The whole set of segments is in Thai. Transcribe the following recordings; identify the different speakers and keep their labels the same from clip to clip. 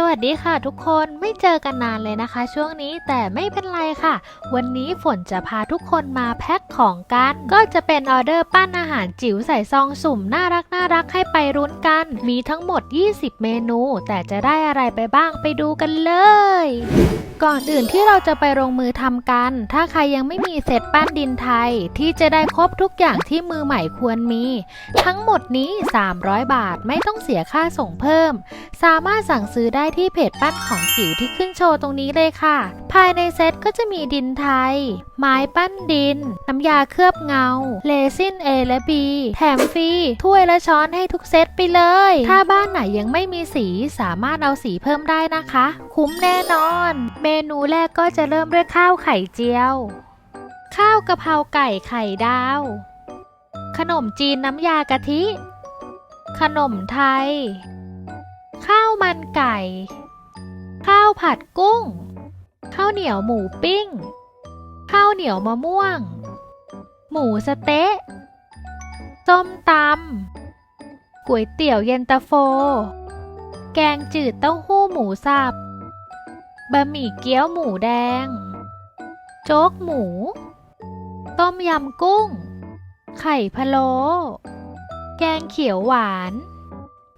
Speaker 1: สวัสดีค่ะทุกคนไม่เจอกันนานเลยนะคะ ช่วงนี้แต่ไม่เป็นไรค่ะ วันนี้ฝนจะพาทุกคนมาแพ็คของกัน ก็จะเป็นออเดอร์ปั้นอาหารจิ๋วใส่ซองสุ่มน่ารักน่ารักให้ไปรุ้นกัน มีทั้งหมด 20 เมนู แต่จะได้อะไรไปบ้างไปดูกันเลย ก่อนอื่นที่เราจะไปลงมือทำกัน ถ้าใครยังไม่มีเซตปั้นดินไทย ที่จะได้ครบทุกอย่างที่มือใหม่ควรมี ทั้งหมดนี้ 300 บาทไม่ต้องเสียค่าส่งเพิ่ม สามารถสั่งซื้อได้ที่เพจปั้นของจิ๋วที่ขึ้นโชว์ตรงนี้เลยค่ะ ภายในเซตก็จะมีดินไทย ไม้ปั้นดิน น้ำยาเคลือบเงา เลซิน A และ B แถมฟรีถ้วยและช้อนให้ทุกเซตไปเลย ถ้าบ้านไหนยังไม่มีสีสามารถเอาสีเพิ่มได้นะคะ คุ้มแน่นอน เมนูแรกก็จะเริ่มด้วยข้าวไข่เจียว ข้าวกะเพราไก่ไข่ดาว ขนมจีนน้ำยากะทิ ขนมไทย ไก่ ข้าวผัดกุ้ง ข้าวเหนียวหมูปิ้ง ข้าวเหนียวมะม่วง หมูสะเต๊ะส้มตำก๋วยเตี๋ยวเย็นตาโฟ แกงจืดเต้าหู้หมูสับบะหมี่เกี๊ยวหมูแดง โจ๊กหมู ต้มยำกุ้ง ไข่พะโล้แกงเขียวหวาน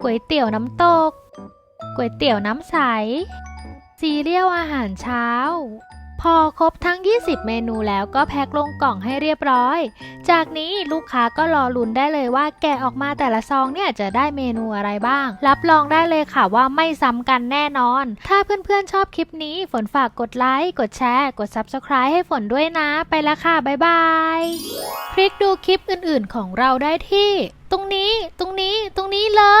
Speaker 1: ก๋วยเตี๋ยวน้ำตก ก๋วยเตี๋ยวน้ำใส ซีเรียลอาหารเช้า พอครบทั้ง 20 เมนูแล้วก็แพ็คลงกล่องให้เรียบร้อย จากนี้ลูกค้าก็รอลุ้นได้เลยว่าแกะออกมาแต่ละซองเนี่ยจะได้เมนูอะไรบ้าง รับรองได้เลยค่ะว่าไม่ซ้ำกันแน่นอน ถ้าเพื่อนๆชอบคลิปนี้ฝนฝากกดไลค์ กดแชร์ กด Subscribe ให้ฝนด้วยนะ ไปแล้วค่ะ บ๊ายบายคลิกดูคลิปอื่นๆของเราได้ที่ ตรงนี้ ตรงนี้ ตรงนี้เลย